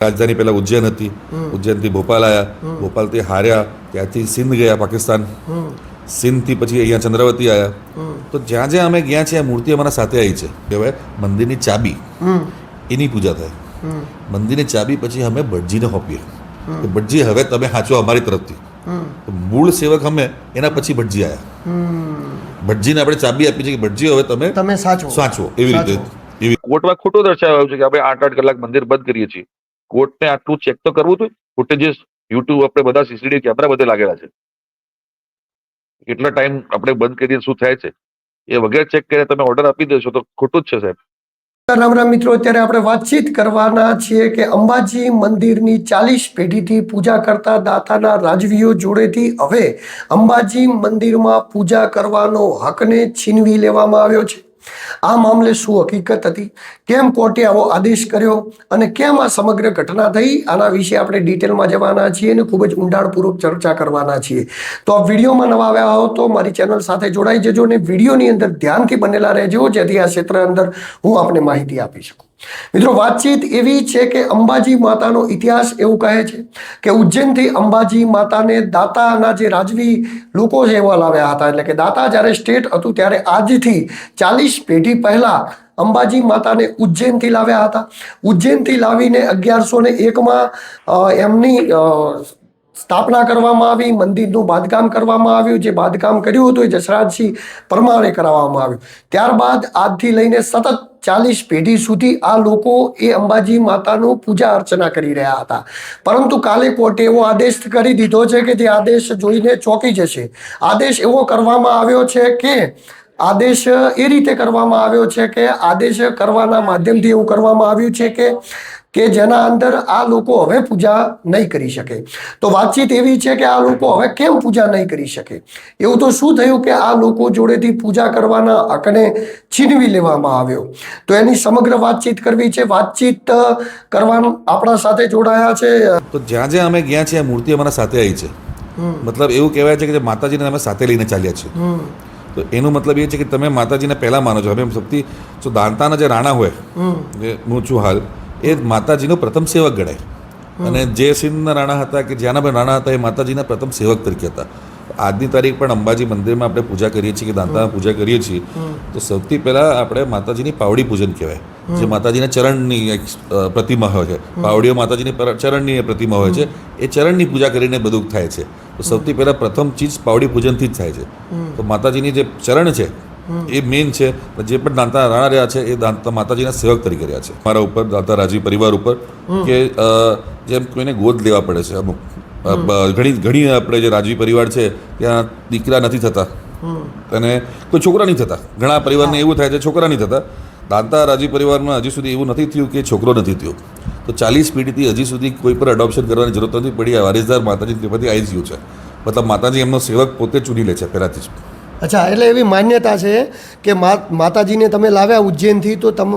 રાજધાની પહેલા ઉજ્જૈન હતી. ઉજ્જૈનથી ભોપાલ આવ્યા ભોપાલથી હાર્યા. ત્યાંથી સિંધ ગયા પાકિસ્તાન. સિંધથી પછી અહીંયા ચંદ્રવતી આવ્યા તો જ્યાં જ્યાં અમે ગયા છીએ આ મૂર્તિ અમારા સાથે આવી છે. કહેવાય મંદિરની ચાબી. એની પૂજા થાય. મંદિરની ચાબી પછી અમે ભટજીને સોંપીએ કે ભટજી હવે તમે સાચો અમારી તરફથી. તો મૂળ સેવક અમે એના પછી ભટજી આવ્યા ભટજીને આપણે ચાબી આપી છે કે ભટજી હવે તમે તમે સાચો સાચવો. એવી રીતે. સાચવો. એવી કોર્ટમાં ખોટું દર્શાવ્યું છે કે આપણે આઠ આઠ કલાક મંદિર બંધ કરીએ છીએ. કોર્ટને આટલું ચેક તો કરવું જોઈએ ફૂટેજીસ યુટ્યુબ આપણે બધા સીસીટીવી કેમેરા બધે લાગેલા છે. કેટલા ટાઈમ આપણે બંધ કરી શું થાય છે? એ વગેરે ચેક કરીને તમે ઓર્ડર આપી દેશો તો ખોટું જ છે સાહેબ. રામ રામ મિત્રો, અત્યારે આપણે વાતચીત કરવાના છીએ કે અંબાજી મંદિરની ચાલીસ પેઢીથી પૂજા કરતા દાતાના રાજવીઓ જોડેથી હવે અંબાજી મંદિરમાં પૂજા કરવાનો હકને છીનવી લેવામાં આવ્યો છે. આ મામલે શું હકીકત હતી? કેમ કોર્ટે આવો આદેશ કર્યો? અને કેમ આ સમગ્ર ઘટના થઈ? આના વિશે આપણે ડિટેલમાં જવાના છીએ અને ખૂબ જ ઊંડાણપૂર્વક ચર્ચા કરવાના છીએ. તો આ વિડીયોમાં નવા આવ્યા હો તો મારી ચેનલ સાથે જોડાઈ જજો અને વિડીયોની અંદર ધ્યાનથી બનેલા રહેજો, જેથી આ ક્ષેત્ર અંદર હું આપને માહિતી આપી શકું. મિત્રો, વાતચીત એવી છે કે અંબાજી માતાનો ઇતિહાસ એવું કહે છે કે ઉજ્જૈનથી અંબાજી માતાને દાતાના જે રાજવી લોકો છે એવા લાવ્યા હતા. એટલે કે દાતા જ્યારે સ્ટેટ હતું ત્યારે આજથી ચાલીસ પેઢી પહેલાં અંબાજી માતાને ઉજ્જૈનથી લાવ્યા હતા. ઉજ્જૈનથી લાવીને અગિયારસો ને એકમાં એમની સ્થાપના કરવામાં આવી, મંદિરનું બાંધકામ કરવામાં આવ્યું, જે બાંધકામ કર્યું હતું એ જસરાજસિંહ પરમારે કરાવવામાં આવ્યું. ત્યારબાદ આજથી લઈને સતત ચાલીસ પેઢી સુધી આ લોકો એ અંબાજી માતાનું પૂજા અર્ચના કરી રહ્યા હતા. પરંતુ કાલે કોર્ટે એવો આદેશ કરી દીધો છે કે જે આદેશ જોઈને ચોંકી જશે. આદેશ એવો કરવામાં આવ્યો છે કે આદેશ એ રીતે કરવામાં આવ્યો છે કે આદેશ કરવાના માધ્યમથી એવું કરવામાં આવ્યું છે કે કે જેના અંદર આ લોકો હવે પૂજા નહીં કરી શકે. તો વાતચીત એવી છે કે આ લોકો હવે કેમ પૂજા નહીં કરી શકે? એવું તો શું થયું કે આ લોકો જોડેથી પૂજા કરવાના હકને છીનવી લેવામાં આવ્યો? તો એની સમગ્ર વાતચીત કરવી છે. વાતચીત કરવાનું આપણા સાથે જોડાયા છે. તો જ્યાં જ્યાં અમે ગયા છીએ મૂર્તિ અમારા સાથે આવી છે. મતલબ એવું કહેવાય છે કે માતાજીને અમે સાથે લઈને ચાલ્યા છીએ. તો એનો મતલબ એ છે કે તમે માતાજીને પહેલા માનો છો. હવે સૌથી જો દાંતાના જે રાણા હોય હું છું હાલ એ માતાજીનો પ્રથમ સેવક ગણાય. અને જે સિંધના રાણા હતા કે જ્યાંના રાણા હતા એ માતાજીના પ્રથમ સેવક તરીકે હતા. આજની તારીખ પણ અંબાજી મંદિરમાં આપણે પૂજા કરીએ છીએ કે દાંતામાં પૂજા કરીએ છીએ. તો સૌથી પહેલાં આપણે માતાજીની પાવડી પૂજન કહેવાય. જે માતાજીના ચરણની એક પ્રતિમા હોય છે. પાવડીઓ માતાજીની ચરણની પ્રતિમા હોય છે. એ ચરણની પૂજા કરીને બધું થાય છે. તો સૌથી પહેલાં પ્રથમ ચીજ પાવડી પૂજનથી જ થાય છે. તો માતાજીની જે ચરણ છે એ મેઇન છે. જે પણ દાંતા રાણા રહ્યા છે એ દાંતા માતાજીના સેવક તરીકે રહ્યા છે. મારા ઉપર દાંતા રાજી પરિવાર ઉપર કે જેમ કોઈને ગોદ લેવા પડે છે અમુક. ઘણી ઘણી આપણે જે રાજવી પરિવાર છે ત્યાં દીકરા નથી થતા. અને કોઈ છોકરા નહીં થતા. ઘણા પરિવારને એવું થાય છે છોકરા નહીં થતા. દાંતા રાજી પરિવારમાં હજી સુધી એવું નથી થયું કે છોકરો નથી થયો. તો ચાલીસ પેઢીથી હજી સુધી કોઈ પર અડોપ્શન કરવાની જરૂરત નથી પડી. આ વારિસદાર માતાજી ત્રિપતિ આવી ગયું છે. મતલબ માતાજી એમનો સેવક પોતે ચૂની લે છે પહેલાંથી જ. અચ્છા એટલે એવી માન્યતા છે કે માતાજીને તમે લાવ્યા ઉજ્જૈનથી તો તમ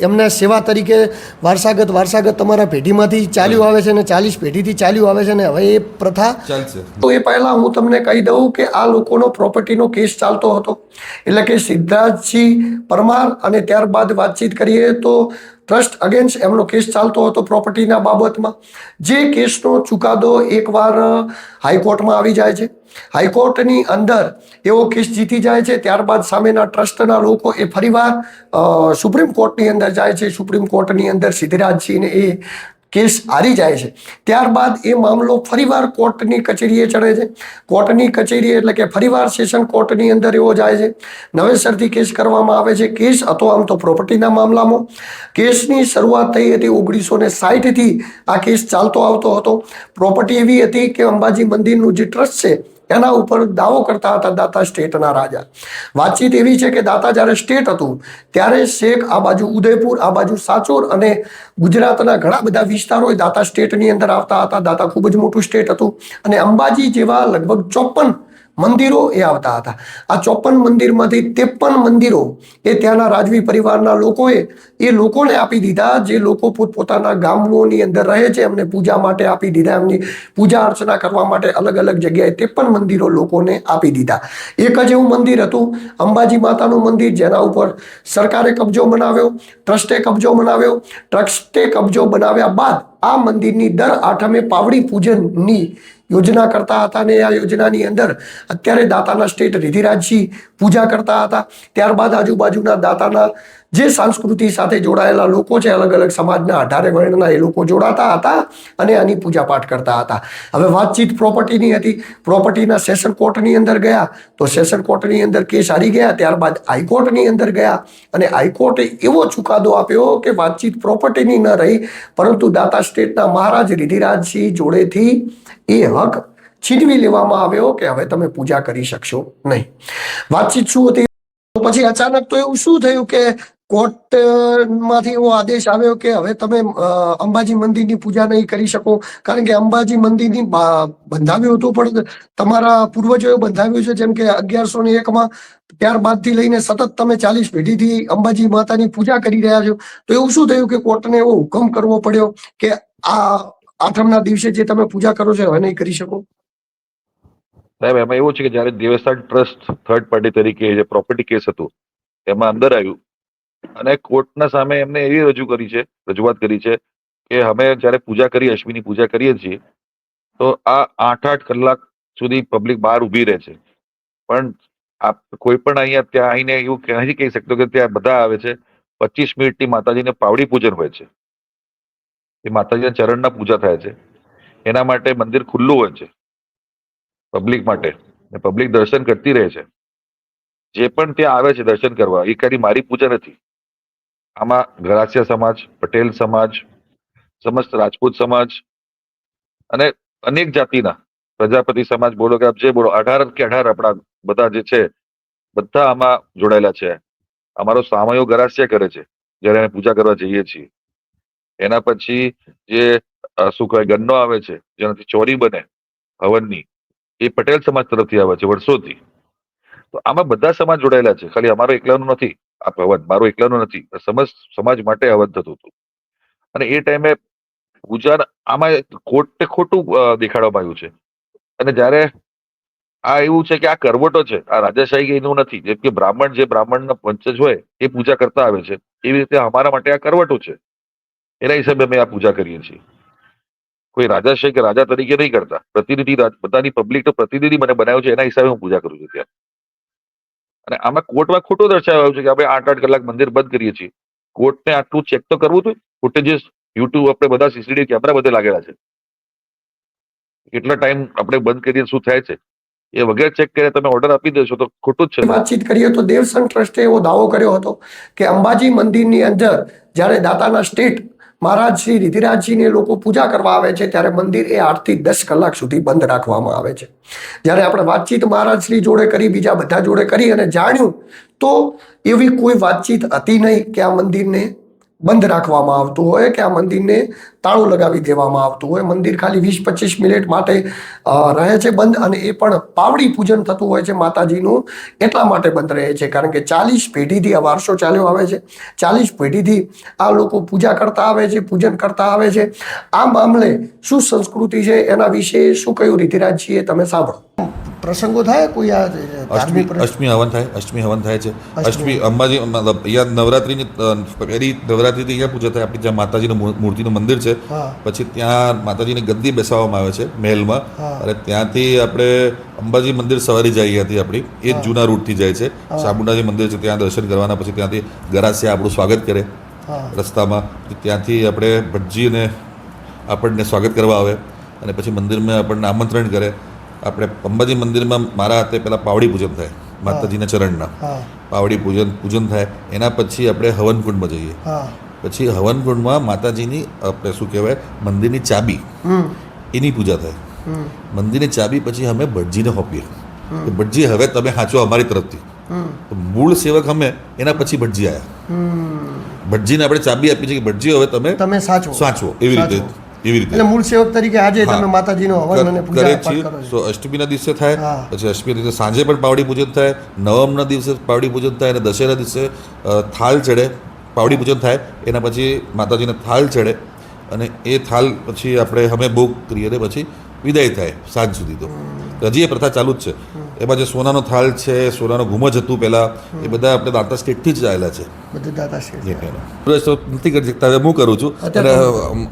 એમના સેવા તરીકે વારસાગત વારસાગત તમારા પેઢીમાંથી ચાલ્યું આવે છે ને ચાલીસ પેઢીથી ચાલ્યું આવે છે ને હવે એ પ્રથા તો એ પહેલાં હું તમને કહી દઉં કે આ લોકોનો પ્રોપર્ટીનો કેસ ચાલતો હતો. એટલે કે સિદ્ધાર્થસિંહ પરમાર અને ત્યારબાદ વાતચીત કરીએ તો ટ્રસ્ટ અગેન્સ્ટ એમનો કેસ ચાલતો હતો પ્રોપર્ટીના બાબતમાં. જે કેસનો ચુકાદો એકવાર હાઈકોર્ટમાં આવી જાય છે. હાઈકોર્ટની અંદર એવો કેસ જીતી જાય છે, ત્યારબાદ સામેના ટ્રસ્ટના લોકો એ ફરીવાર સુપ્રીમ કોર્ટની અંદર જાય છે. સુપ્રીમ કોર્ટની અંદર સિદ્ધરાજસિંહને એ કેસ હારી જાય છે. ત્યારબાદ એ મામલો ફરીવાર કોર્ટની કચેરીએ ચડે છે. કોર્ટની કચેરી એટલે કે ફરીવાર સેશન કોર્ટની અંદર એવો જાય છે. નવેસરથી કેસ કરવામાં આવે છે. કેસ હતો આમ તો પ્રોપર્ટીના મામલામાં. કેસની શરૂઆત થઈ હતી ઓગણીસો ને સાહીઠથી આ કેસ ચાલતો આવતો હતો. પ્રોપર્ટી એવી હતી કે અંબાજી મંદિરનું જે ટ્રસ્ટ છે એના ઉપર દાવો કરતા હતા દાતા સ્ટેટના રાજા. વાતચીત એવી છે કે દાતા જ્યારે સ્ટેટ હતું, ત્યારે શેખ આ બાજુ ઉદયપુર, આ બાજુ સાચોર અને ગુજરાતના ઘણા બધા વિસ્તારો દાતા સ્ટેટની અંદર આવતા હતા. દાતા ખૂબ જ મોટું સ્ટેટ હતું. અને અંબાજી જેવા લગભગ ચોપન મંદિરો એ આવતા હતા. આ ચોપન મંદિરમાંથી ત્રેપન મંદિરો એ ત્યાંના રાજવી પરિવારના લોકોએ એ લોકોને આપી દીધા. જે લોકો પોતપોતાના ગામોની અંદર રહે છે, એમને પૂજા માટે આપી દીધા. એમની પૂજા અર્ચના કરવા માટે અલગ અલગ જગ્યાએ ત્રેપન મંદિરો લોકોને આપી દીધા. એક જ એવું મંદિર હતું, અંબાજી માતાનું મંદિર, જેના ઉપર સરકારે કબજો બનાવ્યો ટ્રસ્ટે કબજો બનાવ્યો ટ્રસ્ટે કબજો બનાવ્યા બાદ આ મંદિરની દર આઠમે પાવડી પૂજનની યોજના કરતા હતા અને આ યોજનાની અંદર અત્યારે દાતાના સ્ટેટ રિધિરાજજી પૂજા કરતા હતા. ત્યારબાદ આજુબાજુના દાતાના જે સંસ્કૃતિ સાથે જોડાયેલા લોકો છે, અલગ અલગ સમાજના અઢારે વર્ણના એ લોકો જોડાતા હતા અને આની પૂજાપાઠ કરતા હતા. હવે વાતચીત પ્રોપર્ટીની હતી. પ્રોપર્ટીના સેશન કોર્ટની અંદર ગયા. તો સેશન કોર્ટની અંદર કેસ હારી ગયા. ત્યારબાદ હાઈકોર્ટની અંદર ગયા અને હાઈકોર્ટે એવો ચુકાદો આપ્યો કે વાતચીત પ્રોપર્ટીની ન રહી, પરંતુ દાતા સ્ટેટના મહારાજ રિધિરાજસિંહ જોડેથી એ હક છીનવી લેવામાં આવ્યો કે હવે તમે પૂજા કરી શકશો નહીં. વાતચીત શું હતી? પછી અચાનક તો એવું શું થયું કે કોર્ટમાંથી એવો આદેશ આવ્યો કે હવે તમે અંબાજી મંદિરની પૂજા નહીં કરી શકો. કારણ કે અંબાજી મંદિરની બંધાવ્યું હતું, પણ તમારા પૂર્વજોએ બંધાવ્યું છે, જેમ કે અગિયારસો ને એકમાં ત્યારબાદથી લઈને સતત તમે ચાલીસ પેઢીથી અંબાજી માતાની પૂજા કરી રહ્યા છો. તો એવું શું થયું કે કોર્ટને એવો હુકમ કરવો પડ્યો કે આ આઠમના દિવસે જે તમે પૂજા કરો છો, હવે નહીં કરી શકો? સાહેબ, એમાં એવું છે કે જ્યારે દેવસ્થાન ટ્રસ્ટ થર્ડ પાર્ટી તરીકે જે પ્રોપર્ટી કેસ હતું, એમાં અંદર આવ્યું અને કોર્ટના સામે એમને એવી રજૂ કરી છે, રજૂઆત કરી છે કે અમે જ્યારે પૂજા કરી અશ્વિની પૂજા કરીએ છીએ, તો આ આઠ આઠ કલાક સુધી પબ્લિક બહાર ઊભી રહે છે. પણ આપ કોઈ પણ અહીંયા ત્યાં આવીને એવું નથી કહી શકતો કે ત્યાં બધા આવે છે, પચીસ મિનિટની માતાજીને પાવડી પૂજન હોય છે. એ માતાજીના ચરણના પૂજા થાય છે. એના માટે મંદિર ખુલ્લું હોય છે. પબ્લિક માટે. પબ્લિક દર્શન કરતી રહે છે. જે પણ ત્યાં આવે છે દર્શન કરવા, એ ખાલી મારી પૂજા નથી. આમાં ગરાસિયા સમાજ, પટેલ સમાજ, સમસ્ત રાજપૂત સમાજ અને અનેક જાતિના પ્રજાપતિ સમાજ, બોલો કે આપ જે બોલો, અઢાર કે અઢાર આપણા બધા જે છે, બધા આમાં જોડાયેલા છે. અમારો સામયો ગરાસિયા કરે છે, જ્યારે અમે પૂજા કરવા જઈએ છીએ. એના પછી જે શું કહેવાય ગન્નો આવે છે, જેનાથી ચોરી બને, હવનની, એ પટેલ સમાજ તરફથી આવે છે, વર્ષોથી. તો આમાં બધા સમાજ જોડાયેલા છે, ખાલી અમારો એકલાનું નથી. આ હવન મારો એકલાનું નથી સમજ, સમાજ માટે હવન થતું હતું. અને એ ટાઈમે પૂજા આમાં ખોટે ખોટું દેખાડવામાં આવ્યું છે. અને જ્યારે આ એવું છે કે આ કરવટો છે, આ રાજાશાહી એનું નથી, જેમ કે બ્રાહ્મણ જે બ્રાહ્મણના પંચજ હોય, એ પૂજા કરતા આવે છે. એવી રીતે અમારા માટે આ કરવટો છે. એના હિસાબે અમે આ પૂજા કરીએ છીએ. કોઈ રાજાશાહી કે રાજા તરીકે નહીં કરતા. પ્રતિનિધિ બધાની પબ્લિક તો પ્રતિનિધિ મને બનાવ્યો છે, એના હિસાબે હું પૂજા કરું છું ત્યાં. અને આમાં કોર્ટમાં ખોટો દર્શાવ્યો છે કે આપણે આઠ આઠ કલાક મંદિર બંધ કરીએ છીએ. કોર્ટને આટલું ચેક તો કરવું હતું ફૂટેજીસ યુટ્યુબ આપણે બધા સીસીટીવી કેમેરા બધે લાગેલા છે. કેટલા ટાઈમ આપણે બંધ કરીએ શું થાય છે? એ વગેરે ચેક કરે તમે ઓર્ડર આપી દેશો તો ખોટું જ છે. વાતચીત કરીએ તો દેવસંઘ ટ્રસ્ટે એવો દાવો કર્યો હતો કે અંબાજી મંદિરની અંદર જ્યારે દાતાના સ્ટેટ મહારાજ શ્રી રિધિરાજજીને લોકો પૂજા કરવા આવે છે ત્યારે મંદિર એ આઠથી દસ કલાક સુધી બંધ રાખવામાં આવે છે. જ્યારે આપણે વાતચીત મહારાજ શ્રી જોડે કરી, બીજા બધા જોડે કરી અને જાણ્યું, તો એવી કોઈ વાતચીત હતી નહીં કે આ મંદિરને બંધ રાખવામાં આવતું હોય કે આ મંદિરને તાળું લગાવી દેવામાં આવતું હોય. મંદિર ખાલી વીસ પચીસ મિનિટ માટે રહે છે બંધ અને એ પણ પાવડી પૂજન થતું હોય છે માતાજીનું. એટલા માટે બંધ રહે છે કારણ કે ચાલીસ પેઢીથી આ વારસો ચાલ્યો આવે છે. ચાલીસ પેઢીથી આ લોકો પૂજા કરતા આવે છે, પૂજન કરતા આવે છે. આ મામલે શું સંસ્કૃતિ છે, એના વિશે શું કયું રીતિરાજ છીએ, તમે સાંભળો. પ્રસંગો થાય કોઈ આ અષ્ટમી અષ્ટમી હવન થાય અષ્ટમી હવન થાય છે. અષ્ટમી. અંબાજી મતલબ અહીંયા નવરાત્રિની પહેલી નવરાત્રિથી અહીંયા પૂજા થાય. આપણી જ્યાં માતાજીનું મૂર્તિનું મંદિર છે પછી ત્યાં માતાજીની ગદ્દી બેસાડવામાં આવે છે મહેલમાં. અને ત્યાંથી આપણે અંબાજી મંદિર સવારી જાય હતી આપણી. એ જૂના રૂટથી જાય છે. સાબુનાજી મંદિર છે ત્યાં દર્શન કરવાના પછી ત્યાંથી ગરાસિયા આપણું સ્વાગત કરે રસ્તામાં. ત્યાંથી આપણે ભટજીને આપણને સ્વાગત કરવા આવે અને પછી મંદિરમાં આપણને આમંત્રણ કરે. આપણે અંબાજી મંદિરમાં મારા હાથે પહેલાં પાવડી પૂજન થાય માતાજીના ચરણના. પાવડી પૂજન પૂજન થાય એના પછી આપણે હવનકુંડમાં જઈએ. પછી હવનકુંડમાં માતાજીની આપણે શું કહેવાય મંદિરની ચાબી. એની પૂજા થાય. મંદિરની ચાબી પછી અમે ભટજીને સોંપીએ કે ભટજી હવે તમે સાચો અમારી તરફથી. તો મૂળ સેવક અમે એના પછી ભટજી આવ્યા ભટજીને આપણે ચાબી આપી છે કે ભટજી હવે તમે તમે સાચો સાચવો એવી રીતે. સાચવો. એવી રીતે. મૂળ સેવક તરીકે આજે તમે માતાજીનો હવન અને પૂજા પાઠ કરો છો. તો અષ્ટમીના દિવસે થાય. પછી અષ્ટમીના દિવસે સાંજે પણ પાવડી પૂજન થાય નવમના દિવસે પાવડી પૂજન થાય અને દશેરા દિવસે થાલ ચડે પાવડી પૂજન થાય એના પછી માતાજીને થાલ ચડે અને એ થાલ પછી આપણે હમે ભોગ કરીએ પછી વિદાય થાય સાંજ સુધી તો. હજી એ પ્રથા ચાલુ જ છે. એમાં જે સોનાનો થાળ છે સોનાનો ઘુમજ હતું પહેલાં એ બધા આપણે દાંતા સ્ટેટથી જ આવેલા છે. બધું નથી કરી શકતા. હવે હું કરું છું. અને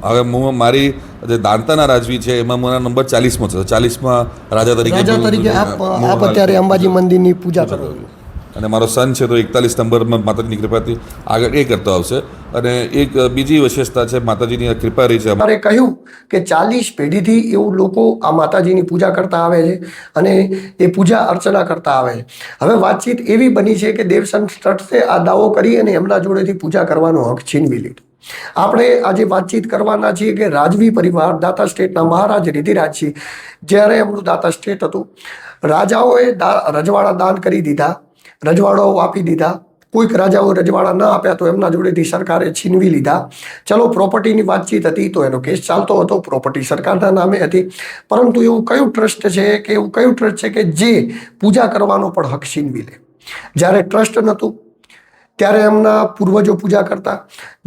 હવે હું મારી જે દાંતાના રાજવી છે એમાં મારા નંબર ચાલીસમાં છે. ચાલીસમાં રાજા તરીકે રાજા તરીકે આપ આપ અત્યારે અંબાજી મંદિરની પૂજા કરો છો. અને મારો સન છે તો એકતાલીસ નંબરમાં માતાજીની કૃપાથી આગળ એ કરતો આવશે. અને એક બીજી વિશેષતા છે, માતાજીની કૃપા રહી છે અમારે કહ્યું કે ચાલીસ પેઢીથી એવું લોકો આ માતાજીની પૂજા કરતા આવે છે અને એ પૂજા અર્ચના કરતા આવે છે. હવે વાતચીત એવી બની છે કે દેવસન ટ્રસ્ટે આ દાવો કરી અને એમના જોડેથી પૂજા કરવાનો હક છીનવી લીધો. આપણે આજે વાતચીત કરવાના છીએ કે રાજવી પરિવાર, દાતા સ્ટેટના મહારાજ રિધિરાજસિંહ જ્યારે એમનું દાતા સ્ટેટ હતું, રાજાઓએ રજવાડા દાન કરી દીધા. રજવાડાઓ આપી દીધા. કોઈક રાજાઓ રજવાડા ન આપ્યા તો એમના જોડેથી સરકારે છીનવી લીધા. ચલો પ્રોપર્ટીની વાતચીત હતી તો એનો કેસ ચાલતો હતો. પ્રોપર્ટી સરકારના નામે હતી. પરંતુ એવું કયું ટ્રસ્ટ છે કે એવું કયું ટ્રસ્ટ છે કે જે પૂજા કરવાનો પણ હક છીનવી લે? જ્યારે ટ્રસ્ટ નહોતું ત્યારે એમના પૂર્વજો પૂજા કરતા.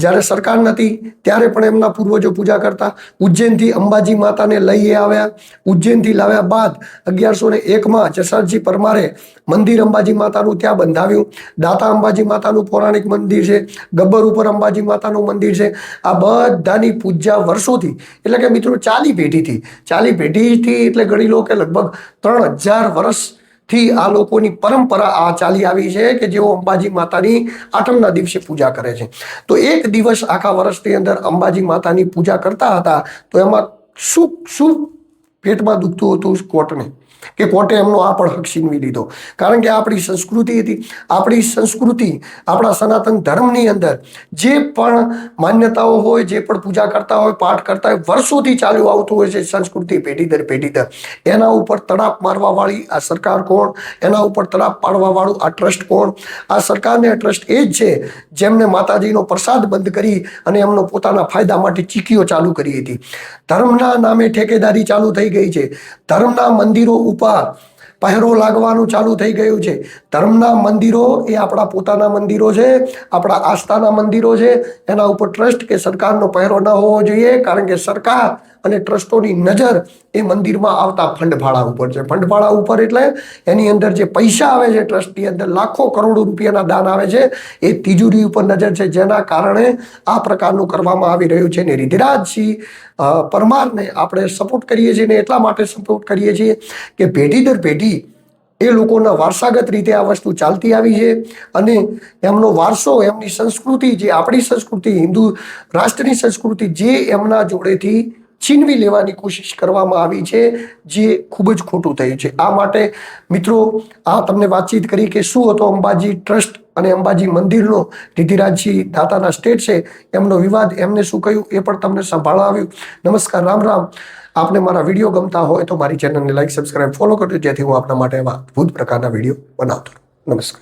જ્યારે સરકાર નથી ત્યારે પણ એમના પૂર્વજો પૂજા કરતા. ઉજ્જૈનથી અંબાજી માતાને લઈ આવ્યા. ઉજ્જૈનથી લાવ્યા બાદ અગિયારસો ને એકમાં જસરજી પરમારે મંદિર અંબાજી માતાનું ત્યાં બંધાવ્યું. દાતા અંબાજી માતાનું પૌરાણિક મંદિર છે, ગબ્બર ઉપર અંબાજી માતાનું મંદિર છે. આ બધાની પૂજા વર્ષોથી, એટલે કે મિત્રો ચાલી પેઢીથી ચાલી પેઢીથી એટલે ગણી લો કે લગભગ ત્રણ હજાર વર્ષ થી આ લોકોની પરંપરા આ ચાલી આવી છે કે જેઓ અંબાજી માતાની આઠમના દિવસે પૂજા કરે છે. તો એક દિવસ આખા વર્ષની અંદર અંબાજી માતાની પૂજા કરતા હતા તો એમાં શું શું પેટમાં દુખતું હતું કોર્ટને કે કોર્ટે એમનો આ પણ હક છીનવી લીધો. કારણ કે આપણી સંસ્કૃતિ હતી, આપણી સંસ્કૃતિ આપણા સનાતન ધર્મની અંદર જે પણ માન્યતાઓ હોય, જે પણ પૂજા કરતા હોય, પાઠ કરતા હોય, વર્ષોથી ચાલ્યું આવતું હોય છે સંસ્કૃતિ પેઢી દર પેઢી દર. એના ઉપર તડાપ મારવા વાળી આ સરકાર કોણ? એના ઉપર તડાપ પાડવા વાળું આ ટ્રસ્ટ કોણ? આ સરકારને ટ્રસ્ટ એ જ છે જેમને માતાજીનો પ્રસાદ બંધ કરી અને એમનો પોતાના ફાયદા માટે ચીકીઓ ચાલુ કરી હતી. ધર્મના નામે ઠેકેદારી ચાલુ થઈ ગઈ છે. ધર્મના મંદિરો ઉપર પહેરો લાગવાનું ચાલુ થઈ ગયું છે. ધર્મના મંદિરો એ આપણા પોતાના મંદિરો છે, આપણા આસ્થાના મંદિરો છે. એના ઉપર ટ્રસ્ટ કે સરકારનો પહેરો ન હોવો જોઈએ, કારણ કે સરકાર અને ટ્રસ્ટોની નજર એ મંદિરમાં આવતા ફંડફાળા ઉપર છે. ફંડફાળા ઉપર એટલે એની અંદર જે પૈસા આવે છે ટ્રસ્ટની અંદર લાખો કરોડો રૂપિયાના દાન આવે છે. એ તિજોરી ઉપર નજર છે, જેના કારણે આ પ્રકારનું કરવામાં આવી રહ્યું છે. ને રિધિરાજસિંહ પરમારને આપણે સપોર્ટ કરીએ છીએ ને એટલા માટે સપોર્ટ કરીએ છીએ કે પેઢી દર પેઢી એ લોકોના વારસાગત રીતે આ વસ્તુ ચાલતી આવી છે અને એમનો વારસો, એમની સંસ્કૃતિ જે આપણી સંસ્કૃતિ, હિન્દુ રાષ્ટ્રની સંસ્કૃતિ જે એમના જોડેથી છીનવી લેવાની કોશિશ કરવામાં આવી છે, જે ખૂબ જ ખોટું થયું છે. આ માટે મિત્રો, આ તમને વાતચીત કરી કે શું હતો અંબાજી ટ્રસ્ટ અને અંબાજી મંદિરનો રિધિરાજસિંહ દાતાના સ્ટેટ છે, એમનો વિવાદ એમને શું કહ્યું એ પણ તમને સંભાળાવ્યું નમસ્કાર, રામ રામ. આપને મારા વીડિયો ગમતા હોય તો મારી ચેનલને લાઈક સબસ્ક્રાઈબ ફોલો કરજો. જેથી હું આપના માટે એવા અદ્ભુત પ્રકારના વીડિયો બનાવતો નમસ્કાર.